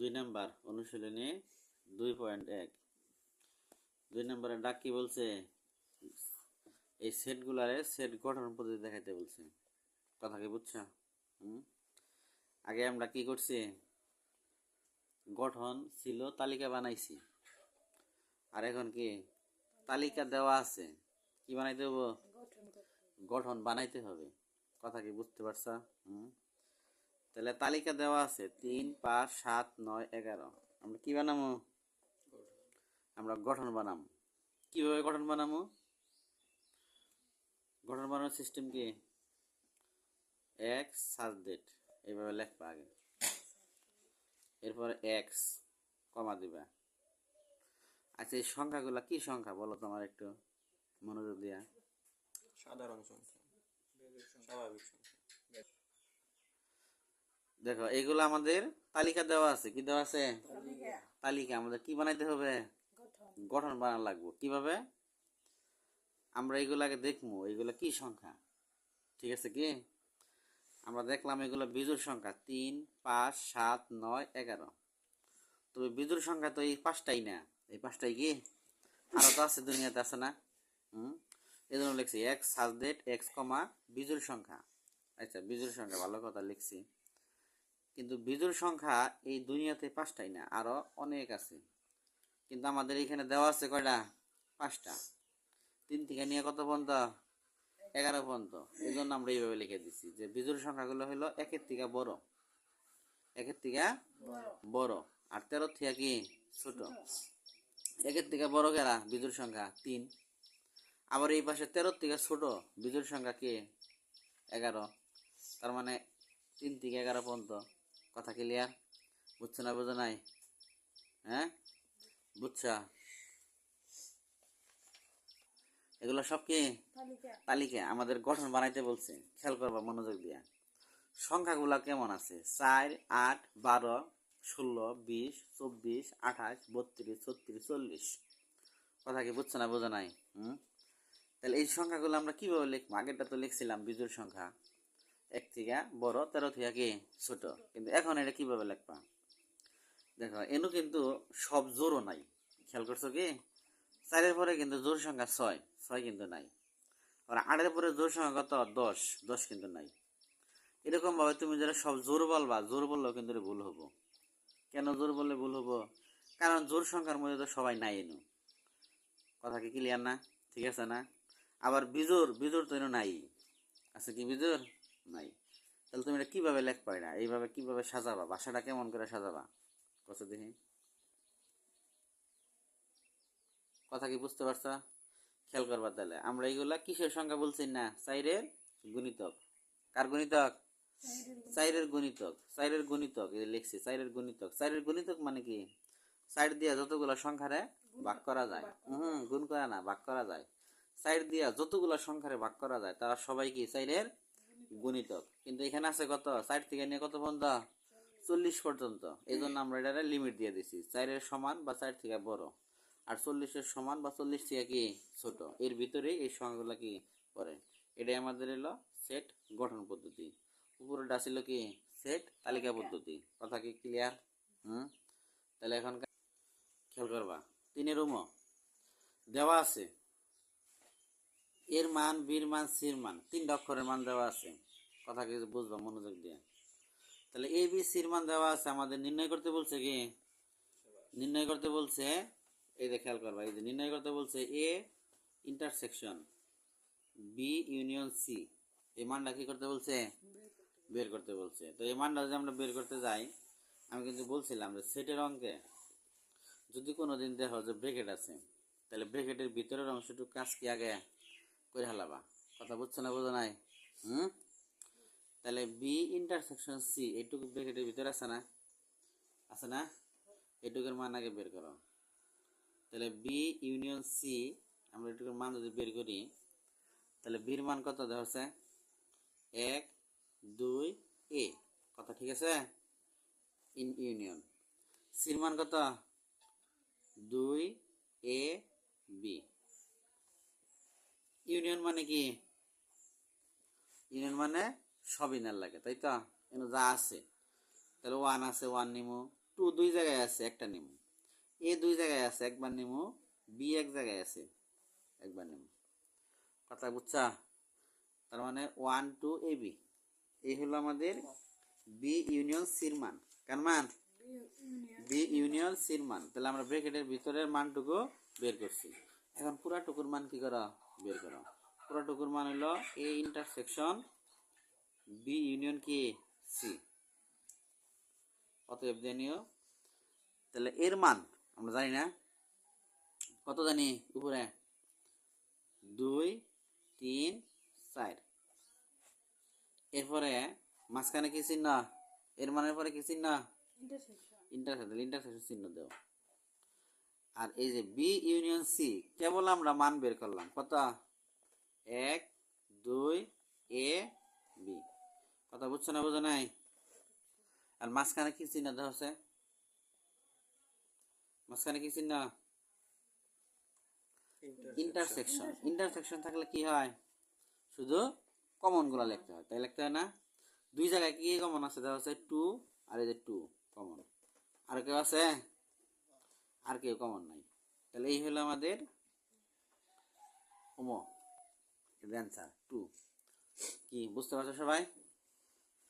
দুই নাম্বার অনুশীলনী দুই পয়েন্ট এক। দুই নম্বরে ডাক কি বলছে এই সেটগুলারে সেট গঠন পদ্ধতি দেখাইতে বলছে। কথা কি বুঝছ? হুম? আগে আমরা কি করছি? গঠন ছিল তালিকা বানাইছি। আর এখন কি? তালিকা দেওয়া আছে। কি বানাইতে হবে। গঠন বানাইতে হবে। কথা কি বুঝতে পারছা? হুম? তাহলে তালিকা দেওয়া আছে তিন, পাঁচ, সাত, নয়, এগারো। আমরা কি বানাবো আমরা গঠন বানাবো কীভাবে গঠন বানাবো গঠন বানানোর সিস্টেম কি? এক্স সার্চ ডেট এইভাবে লেখবা আগে। এরপর এক্স কমা দিবা। আচ্ছা এই সংখ্যাগুলো কি সংখ্যা বলো তোমার একটু মনোযোগ দিয়া? সাধারণ সংখ্যা। স্বাভাবিক সংখ্যা। দেখো এগুলো আমাদের তালিকা দেওয়া আছে। কি দেওয়া আছে? তালিকা। আমাদের কি বানাইতে হবে? গঠন। বানানো লাগবো। কীভাবে? আমরা এগুলো আগে দেখব এগুলো কি সংখ্যা? ঠিক আছে কি? আমরা দেখলাম এগুলো বিজুর সংখ্যা। তিন পাঁচ সাত নয় এগারো। তবে বিজুর সংখ্যা তো এই পাঁচটাই না। এই পাঁচটাই কি? আরও তো আছে দুনিয়াতে আছে না? হুম? এই জন্য লিখছি এক্স সাজ ডেট এক্স কমা বিজুর সংখ্যা। আচ্ছা বিজুর সংখ্যা ভালো কথা লিখছি। কিন্তু বিজুর সংখ্যা এই দুনিয়াতে পাঁচটাই না, আরও অনেক আছে। কিন্তু আমাদের এখানে দেওয়া আছে কয়টা? পাঁচটা। তিন থেকে নিয়ে কত পর্যন্ত? এগারো পর্যন্ত। এই জন্য আমরা এইভাবে লিখে দিচ্ছি যে বিজুর সংখ্যাগুলো হলো একের থেকে বড়। একের থেকে বড়। আর তেরো থেকে কি? ছোট। একের থেকে বড় কেরা? বিজুর সংখ্যা তিন। আবার এই পাশে তেরোর থেকে ছোট বিজুর সংখ্যা কে? এগারো। তার মানে তিন থেকে এগারো পর্যন্ত। কথা ক্লিয়ার বুঝছ না বোঝো নাই? হ্যাঁ? বুঝছা? এগুলো সব কি? তালিকা। আমাদের গঠন বানাইতে বলছে। খেয়াল করবা মনোযোগ দিয়া। সংখ্যাগুলা কেমন আছে? চার আট বারো ষোলো বিশ চব্বিশ আঠাশ বত্রিশ ছত্রিশ চল্লিশ। কথা কি বুঝছ না বোঝো নাই? হুম? তাহলে এই সংখ্যাগুলো আমরা কীভাবে লিখব? আগেরটা তো লিখছিলাম বিজুর সংখ্যা। এক থেকে বড় তেরো থেকে কি ছোট। কিন্তু এখন এটা কীভাবে লিখবা দেখো, এনু কিন্তু সব জোরও নাই। খেয়াল করছ কি? চারের পরে কিন্তু জোর সংখ্যা ছয় ছয় কিন্তু নাই। আর আটের পরে জোর সংখ্যা কত? দশ দশ কিন্তু নাই। এরকম ভাবে তুমি যারা সব জোর বলবা, জোর বললেও কিন্তু ভুল হব। কেন জোর বললে ভুল হব? কারণ জোর সংখ্যার মধ্যে তো সবাই নাই এনু। কথা কি ক্লিয়ার না? ঠিক আছে না? আবার বিজোর বিজোর তো এনু নাই। আছে কি বিজোর নাই। তাহলে তুমি এটা কীভাবে লেখবা এটা এইভাবে কীভাবে সাজাবা? বাসাটা কেমন করে সাজাবা? কত দেখি। কথা কি বুঝতে পারছ? খেয়াল করবা তাহলে। আমরা এইগুলা কিসের সংখ্যা বলছি না? চাইরের গুণিতক। কার গুণিতক? চাইরের গুণিতক। চাইরের গুণিতক, এই লিখছি চাইরের গুণিতক। চাইরের গুণিতক মানে কি? সাইড দিয়া যতগুলো সংখ্যারে ভাগ করা যায়। হুম, গুণ করা না, ভাগ করা যায়। সাইড দিয়া যতগুলো সংখ্যারে ভাগ করা যায়, তারা সবাই কি? চাইরের গুণিতক। কিন্তু এখানে আছে কত? সাইড থেকে নিয়ে কত পর্যন্ত? চল্লিশ পর্যন্ত। এই জন্য আমরা এটা লিমিট দিয়ে দিছি। চাইরের সমান বা চার থেকে বড়। আর চল্লিশের সমান বা চল্লিশ থেকে কি ছোট? এর ভিতরে এই সংখ্যাগুলো কি পড়ে? এটাই আমাদের এলো সেট গঠন পদ্ধতি। উপরেটা ছিল কি? সেট তালিকা পদ্ধতি। কথা কি ক্লিয়ার হুম? তাহলে এখন খেয়াল করবা। তিনের রুম দেওয়া আছে। এর মান, বীর মান, সির মান তিনটা অক্ষরের মান দেওয়া আছে। কথা কিছু বুঝবা, মনোযোগ দিয়ে। তাহলে এ, বি, সির মান দেওয়া আছে, আমাদের নির্ণয় করতে বলছে কি? নির্ণয় করতে বলছে, এই যে খেয়াল করবা, এই যে নির্ণয় করতে বলছে A intersection B union C এই মানটা কি করতে বলছে? বের করতে বলছে। তো এই মানটা যদি আমরা বের করতে যাই, আমি কিন্তু বলছিলাম যে সেটের অঙ্কে যদি কোনো দিন দেখো যে ব্রেকেট আছে, তাহলে ব্রেকেটের ভিতরের অংশটুকু কাজ কি আগে? করে হালাবা। কথা বুঝছ না বোঝো নাই? হুম? তাহলে বি ইন্টারসেকশন সি এইটুকু ব্রেকেটের ভিতরে আছে না? আছে না? এটুকুর মান আগে বের করো। তাহলে বি ইউনিয়ন সি আমরা এটুকুর মান যদি বের করি, তাহলে বির মান কত হচ্ছে এক, দুই এ কথা ঠিক আছে? ইন ইউনিয়ন সির মান কত? দুই এ বি ইউনিয়ন মানে কি? ইউনিয়ন মানে সবই নেল লাগে তাই তো? এখানে যা আছে। তাহলে ওয়ান আছে ওয়ান নিমু। টু দুই জায়গায় আছে একটা নিমু। এ দুই জায়গায় আছে একবার নিমু। বি এক জায়গায় আছে একবার নিমু। কথা বুঝছা? তার মানে ওয়ান টু এ বি এই হলো আমাদের বি ইউনিয়ন সির মান? কার মান বি ইউনিয়ন সির মান তাহলে আমরা ব্র্যাকেটের ভিতরের মানটুকু বের করছি। এখন পুরাটুকুর মান কি করা? বের করা। পুরাটুকুর মান হলো এ ইন্টারসেকশন বি ইউনিয়ন কি? সি অতএব জানিও তাহলে এর মান আমরা জানি না। কত জানি উপরে? দুই তিন চার। এরপরে মাঝখানে কি চিহ্ন? এর মানের পরে কি চিহ্ন? ইন্টারসেকশন ইন্টারসেকশন চিহ্ন দেও। আর এই যে বি ইউনিয়ন সি কেবল আমরা মান বের করলাম। কত? এক দুই এ বি কথা বুঝছ না বুঝো নাই? আর মাঝখানে কি চিহ্ন দেওয়া হচ্ছে মাঝখানে কি চিহ্ন? ইন্টারসেকশন ইন্টারসেকশন থাকলে কি হয়? শুধু কমনগুলা লিখতে হয়। তাই লিখতে হয় না? দুই জায়গায় কি কমন আছে? দেওয়া হচ্ছে টু আর এই যে টু কমন আর কেউ আছে? আর কেউ কমন নাই। তাহলে এই হলো আমাদের হোমো অ্যান্সার টু কি, বুঝতে পারছ সবাই?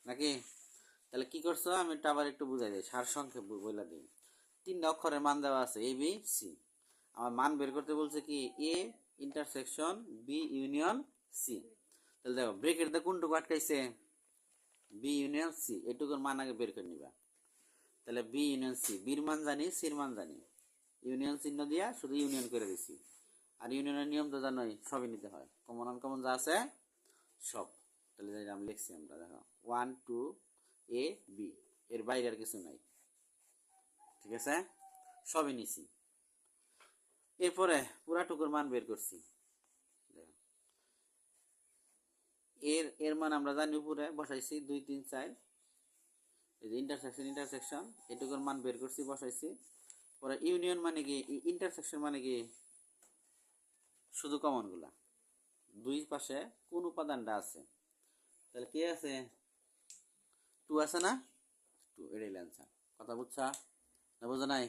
নাকি? তাহলে কি করছ? আমি একটু আবার একটু বুঝাই দিই, সার সংক্ষেপ বইলা দিই। তিনটা অক্ষরের মান দেওয়া আছে এ বি সি আমার মান বের করতে বলছে কি A intersection B union C তাহলে দেখো ব্রেকের দা কোনটুকু আটকাইছে? বি ইউনিয়ন সি এটুকুর মান আগে বের করে নিবা। তাহলে বি ইউনিয়ন সি বির মান জানি সির মান জানি। ইউনিয়ন চিহ্ন দিয়া শুধু ইউনিয়ন করে দিছি। আর ইউনিয়নের নিয়ম তো জানোই, সবই নিতে হয়। কমন আনকমন যা আছে, সব। তাহলে আমি লিখছি আমরা, দেখো। ওয়ান টু এ বি এর বাইরে আর কিছু নাই। ঠিক আছে? সবই নিছি। এরপরে পুরাটুকুর মান বের করছি। এর এর মান আমরা জানি উপরে, বসাইছি দুই, তিন, চার। এই যে ইন্টারসেকশন ইন্টারসেকশন এটুকুর মান বের করছি, বসাইছি। পরে ইউনিয়ন মানে কি ইন্টারসেকশন মানে কি? শুধু কমনগুলা দুই পাশে কোন উপাদানটা আছে? তাহলে কে আছে? টু আছে না? টু এটাই কথা বুঝছা? না বোঝা নাই?